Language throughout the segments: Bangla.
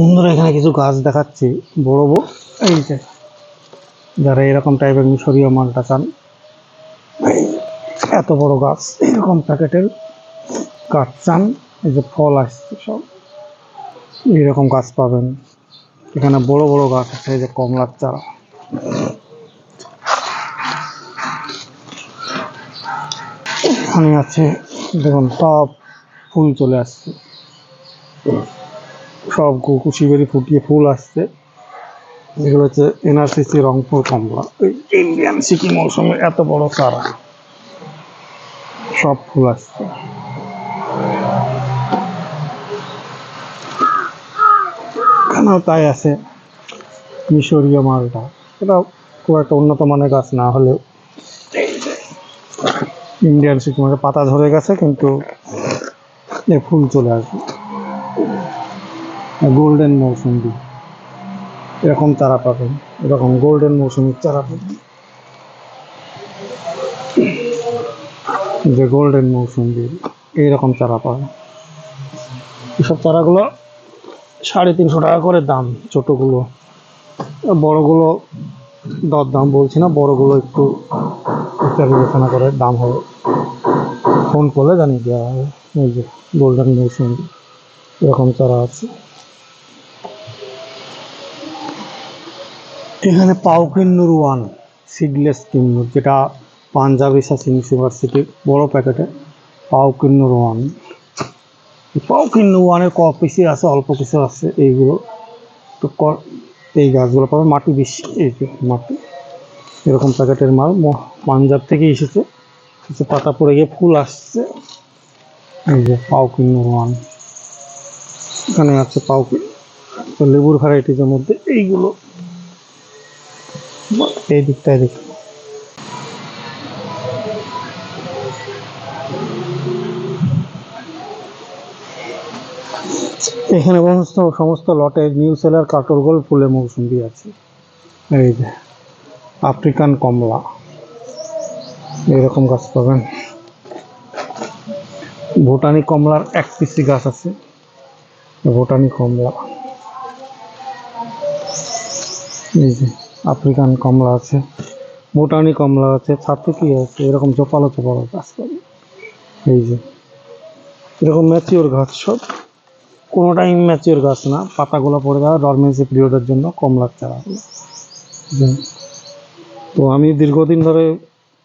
বন্ধুরা এখানে কিছু গাছ দেখাচ্ছি বড় বড়। এই যে। যারা এরকম টাইপের মিশরীয় মালটা চান। এত বড় গাছ এরকম প্যাকেটের গাছ চান এই যে ফল আসছে সব। এইরকম গাছ পাবেন। এখানে বড় বড় গাছ আছে এই যে কমলার চারা। এখানে আছে দেখুন সব ফুল চলে আসছে। সব কুশি বেরি ফুটিয়ে ফুল আসছে। এগুলো হচ্ছে N R C C Rangpur কমলা। ইন্ডিয়ান সিকিম মৌসুমে এত বড় চারা। সব ফুল আসছে। তাই আছে। মিশরীয় মালটা। এটা খুব একটা উন্নত মানের গাছ না হলেও। ইন্ডিয়ান সিকিমের পাতা ধরে গেছে, কিন্তু ফুল চলে আসবে। গোল্ডেন মৌসুমি এরকম চারা পাবেন এরকম গোল্ডেন মৌসুমির চারা পাবেন যে গোল্ডেন মৌসুমি এইরকম চারা পাবেন এসব চারাগুলো সাড়ে তিনশো টাকা করে দাম, ছোটোগুলো। বড়গুলো দর দাম বলছি না, বড়গুলো একটু বিবেচনা করে দাম হবে। ফোন করলে জানিয়ে দেওয়া হবে। এই যে গোল্ডেন মৌসুমি এরকম চারা আছে। এখানে পাউকিন্নুর ওয়ান, সিডলেস কিন্নুর, যেটা পাঞ্জাব রিসার্চ ইউনিভার্সিটির বড় প্যাকেটে পাউকিন্নুর ওয়ান। পাউকিন্নু ওয়ানের ক পিসি আছে, অল্প কিছু আছে এইগুলো। তো এই গাছগুলো পাবে মাটি বেশি, এই যে মাটি। এরকম প্যাকেটের মাল পাঞ্জাব থেকে এসেছে। কিছু পাতা পড়ে গিয়ে ফুল আসছে। এই যে পাউকিন্নুর ওয়ান। এখানে আছে পাউকিন তো লেবুর ভ্যারাইটিজের মধ্যে এইগুলো। এই দিকটায় দেখি এখানে সমস্ত সমস্ত লটে নিউ সেলার কাটরগোল ফুলে মৌসুমি আছে। এই যে আফ্রিকান কমলা। এরকম গাছ পাবেন। ভুটানি কমলার এক পিসি গাছ আছে। ভুটানি কমলা। এই যে। আফ্রিকান কমলা আছে, ভুটানি কমলা আছে ছাতু কি আছে? এরকম চোপালো চোপালো গাছ পাবে। এই যে, এরকম ম্যাচিওর গাছ সব। কোনোটাই ম্যাচিওর গাছ না, পাতাগুলো পড়ে যাওয়া ডরমেন্সি পিরিয়ডের জন্য কমলার চারাগুলো তো আমি দীর্ঘদিন ধরে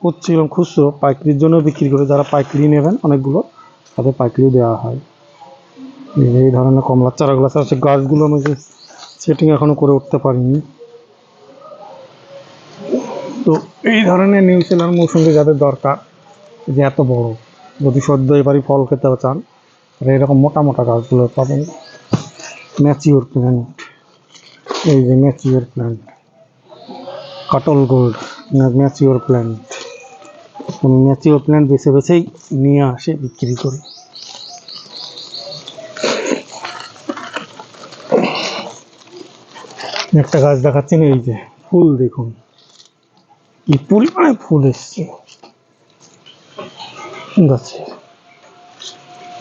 করছিলাম খুচরো, পাইকারির জন্য বিক্রি করে যারা পাইকারি নেবেন, অনেকগুলো, তাদের পাইকারি দেওয়া হয়। এই ধরনের কমলার চারাগুলো আছে গাছগুলো আমি যে সেটিং এখনও করে উঠতে পারিনি। তো এই ধরনের নিউ সেলার মৌসুমি যাদের দরকার, যে এত বড়, যদি সদ্য এবারই ফল খেতে চান, তাহলে এরকম মোটা মোটা গাছগুলো পাবেন। ম্যাচিওর প্ল্যান্ট এই যে ম্যাচিওর প্ল্যান্ট কাটল গোল্ড ম্যাচিওর প্ল্যান্ট আমি ম্যাচিওর প্ল্যান্ট বেছে বেছেই নিয়ে আসে, বিক্রি করি। একটা গাছ দেখাচ্ছেন এই যে ফুল দেখুন। কি পরিমাণে ফুল এসছে গাছে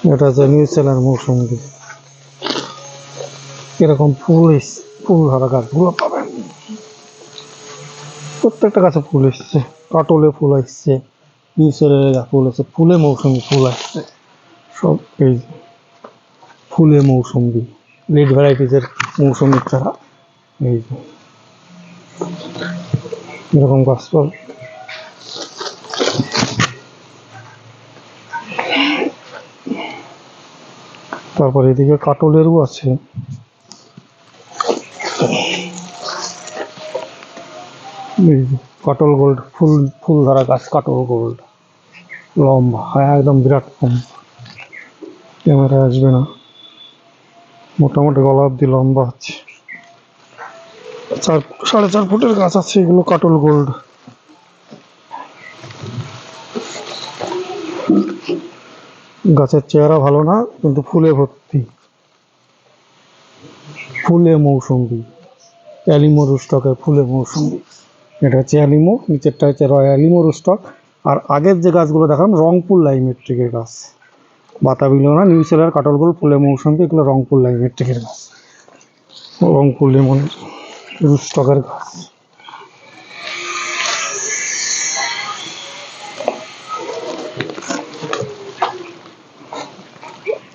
এটা হচ্ছে নিউ সেলার মৌসুমি এরকম ফুল এস ফুল ধরা গাছগুলো পাবেন প্রত্যেকটা গাছে ফুল এসছে কাটলে ফুল আসছে নিউ সেলারে ফুল আসছে ফুলে মৌসুমি ফুল আসছে সব এই ফুলে মৌসুমি রেড ভ্যারাইটিসের মৌসুমি ছাড়া এই এরকম গাছ পাবে তারপর এদিকে কাটলেরও আছে। কাটল গোল্ড ফুল ফুল ধরা গাছ, কাটল গোল্ড লম্বা হ্যাঁ একদম বিরাট কম ক্যামেরা আসবে না। মোটামুটি গলা অব্দি লম্বা আছে চার, সাড়ে চার ফুটের গাছ আছে, এগুলো কাটল গোল্ড। গাছের চেহারা ভালো না, কিন্তু ফুলে ভর্তি। ফুলে মৌসুম্বি অ্যালিমো রুস্টকের ফুলে মৌসুম্বি এটা হচ্ছে অ্যালিমো, নিচেরটা হচ্ছে রয় অ্যালিমো রুস্টক। আর আগের যে গাছগুলো দেখালাম, রংপুর লাইমেট্রিকের গাছ। বাতাবিলো না নিউ সেলার কাটলগুলো ফুলে মৌসুম্বি এগুলো রংপুর লাইমেট্রিকের গাছ। রংপুর লেমনের। রুস্টকের গাছ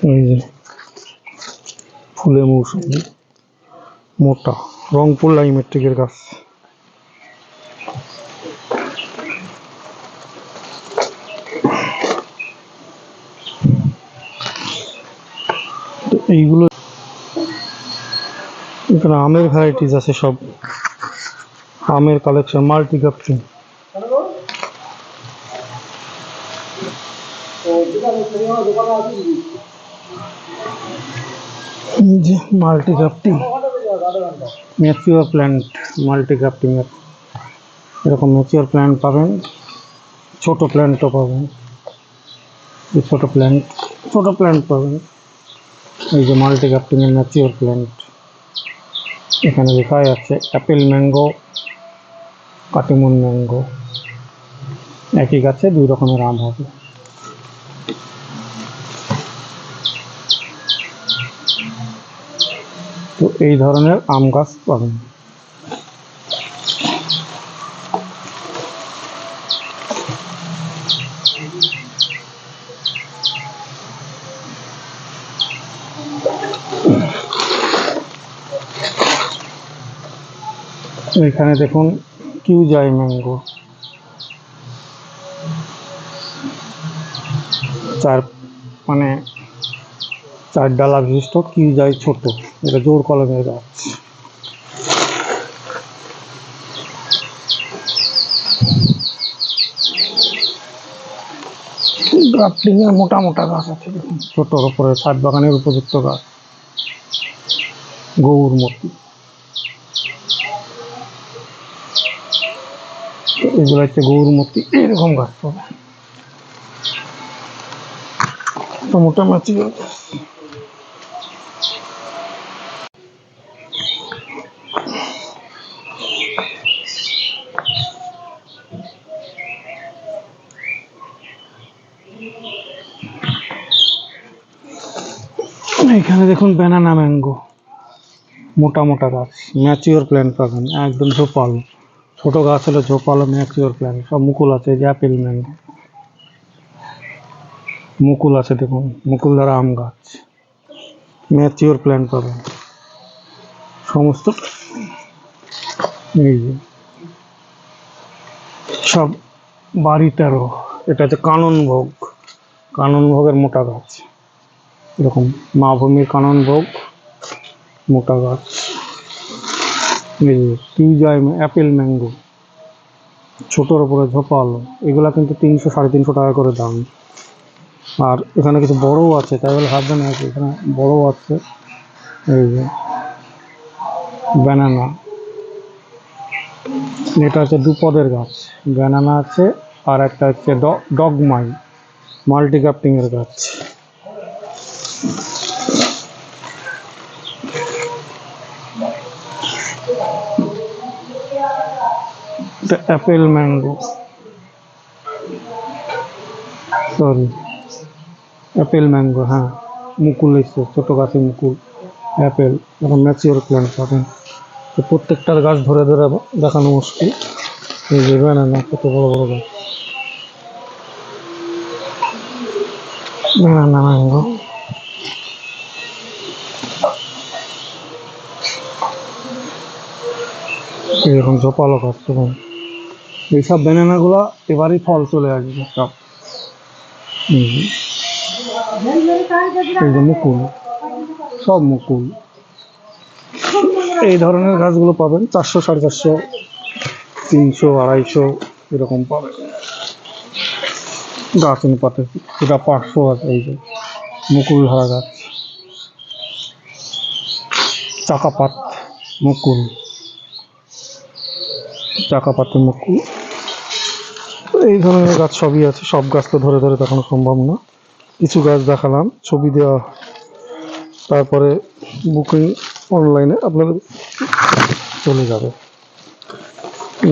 এই যে ফুলে মৌসুমি মোটা রংপুর লাইমেট্রিকের গাছ। এইগুলো এখানে আমের ভ্যারাইটিস আছে সব। আমের কালেকশন মাল্টি কাপটিং মাল্টি কাপটিং ম্যাচিওর প্ল্যান্ট মাল্টি কাপটিং এরকম ম্যাচিওর প্ল্যান্ট পাবেন, ছোট প্ল্যান্টও পাবেন। ছোট প্ল্যান্ট ছোট প্ল্যান্ট পাবেন। এই যে মাল্টি কাপটিং এর ম্যাচিওর প্ল্যান্ট এখানে লেখাই আছে অ্যাপেল ম্যাঙ্গো, কাটিমন ম্যাঙ্গো। একই গাছে দুই রকমের আম হবে। তো এই ধরনের আম গাছ পাবেন। এখানে দেখুন কিউ যাই ম্যাঙ্গো। চার মানে চার ডালা বিশিষ্ট কিউ যাই ছোট। এটা জোর কলমের গাছ মোটা মোটা গাছ আছে দেখুন। ছোটর উপরে ছাদ বাগানের উপযুক্ত গাছ। গৌর মূর্তি। এগুলো হচ্ছে গৌরমূর্তি এরকম গাছ পাবে মোটামুটি এখানে দেখুন ব্যানানা ম্যাঙ্গো মোটা মোটা গাছ ম্যাচিওর প্ল্যান্ট পাবেন, একদম ঝোপাল ছোট গাছ হলে ঝোপালো ম্যাচিওর প্ল্যান্ট সব মুকুল আছে যে অ্যাপেল ম্যাঙ্গো মুকুল আছে দেখুন, মুকুল দ্বারা আম গাছ। ম্যাচিওর প্ল্যান্ট পাবেন। সমস্ত এই যে। সব বাড়ি তেরো, এটা হচ্ছে কানন ভোগ কানন ভোগের মোটা গাছ। এরকম মা ভূমির কানন ভোগ মোটা গাছ। এই যে কিউজাই অ্যাপেল ম্যাঙ্গো, ছোটোর উপরে ঝোপালো, এগুলা কিন্তু তিনশো, সাড়ে তিনশো টাকা করে দাম। আর এখানে কিছু বড়ও আছে, তাই বলে ভাববে না যে এখানে বড়ও আছে, এই যে ব্যানানা। এটা হচ্ছে দুপদের গাছ, ব্যানানা আছে, আর একটা হচ্ছে ডগমাই মাল্টি এর গাছ। এটা apple mango sorry apple mango হ্যাঁ। মুকুল এসছে, ছোটো গাছে মুকুল। অ্যাপেল এখন ম্যাচিওর প্ল্যান্ট পাবেন তো প্রত্যেকটার গাছ ধরে ধরে দেখানো মুশকিল। এই যে ব্যানানা কত বড় বড় গাছ। ব্যানানা ম্যাঙ্গো এরকম ঝোপালো গাছ, দেখুন। এইসব ব্যানানাগুলো এবারই ফল চলে আসবে সব। মুকুল সব মুকুল। এই ধরনের গাছগুলো পাবেন, চারশো, সাড়ে চারশো, তিনশো, আড়াইশো, এরকম পাবেন। গাছ অনুপাতে এটা পাঁচশো আছে এই যে, মুকুল ধরা গাছ। চাকাপাত মুকুল। চাকাপাতের মুকুল। এই ধরনের গাছ সবই আছে, সব গাছ তো ধরে ধরে দেখানো সম্ভব না। কিছু গাছ দেখালাম, ছবি দেওয়া। তারপরে বুকিং অনলাইনে আপনাদের চলে যাবে।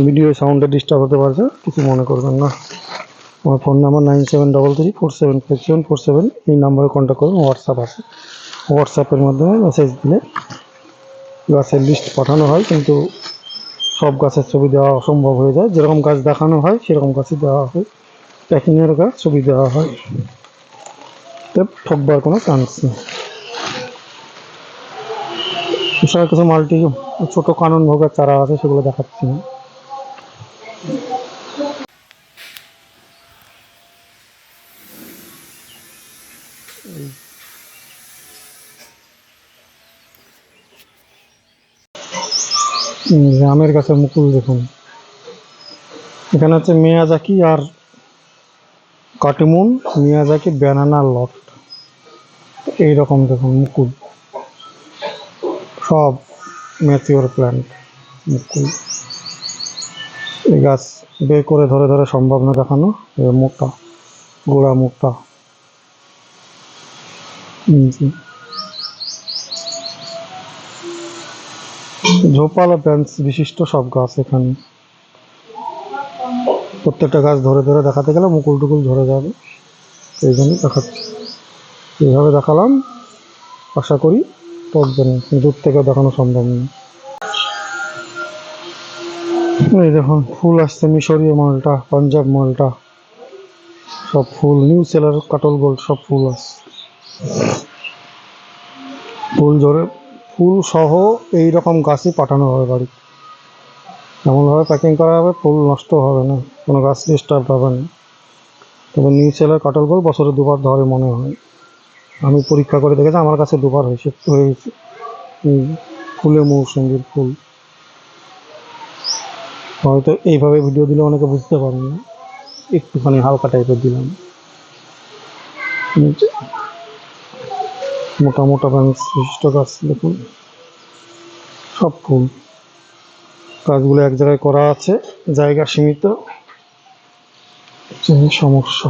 ভিডিও সাউন্ডে ডিস্টার্ব হতে পারছে, কিছু মনে করবেন না। আমার phone number nine seven double three four seven five seven four seven এই নাম্বারে কন্ট্যাক্ট করুন হোয়াটসঅ্যাপ আছে। হোয়াটসঅ্যাপের মাধ্যমে মেসেজ দিলে গাছের লিস্ট পাঠানো হয়, কিন্তু সব গাছের ছবি দেওয়া অসম্ভব হয়ে যায়। যেরকম গাছ দেখানো হয়, সেরকম গাছই দেওয়া হয়। প্যাকিংয়ের গাছ ছবি দেওয়া হয়। ঠকবার কোনো চান্স নেই। এছাড়া কিছু মাল্টি ছোটো কানন ভোগের চারা আছে, সেগুলো দেখাচ্ছি না আমের গাছের মুকুল দেখুন। এখানে হচ্ছে মেয়াজাকি আর কাটিমুন, মিয়াজাকি ব্যানানা লট। এই রকম দেখুন মুকুল। সব ম্যাচিওর প্ল্যান্ট, মুকুল। এই গাছ বের করে ধরে ধরে সম্ভব না দেখানো মোটা, গোড়া মোটা। জি। ঝোপালো ব্রাঞ্চ বিশিষ্ট সব গাছ এখানে। প্রত্যেকটা গাছ ধরে ধরে দেখাতে গেলে মুকুল টুকুল ধরে যাবে। এই জন্যই দেখাচ্ছি এইভাবে দেখালাম। আশা করি পড়বেন দূর থেকে দেখানো সম্ভব নয় এই দেখুন, ফুল আসছে মিশরীয় মালটা, পাঞ্জাব মালটা। সব ফুল, নিউ সেলার, কাটল গোল্ড সব ফুল আসছে ফুল ধরে ফুল সহ এই রকম গাছই পাঠানো হবে বাড়ি এমনভাবে প্যাকিং করা হবে, ফুল নষ্ট হবে না, কোনো গাছ ডিস্টার্ব হবে না। তবে নিউ সেলার কাটল গোল্ড বছরে দুবার ধরে মনে হয়। আমি পরীক্ষা করে দেখেছি, আমার কাছে দুবার হয়েছে হয়েছে। ফুলে মৌসুমীর ফুল। হয়তো এইভাবে ভিডিও দিলে অনেকে বুঝতে পারেন না। একটুখানি হালকা টাইপের দিলাম। মোটা মোটা ব্যাংক বিশিষ্ট গাছ, দেখুন। সব ফুল। গাছগুলো এক জায়গায় করা আছে, জায়গা সীমিত। সমস্যা।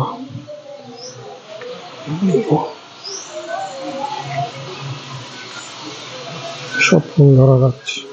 সব ফুল ধরা যাচ্ছে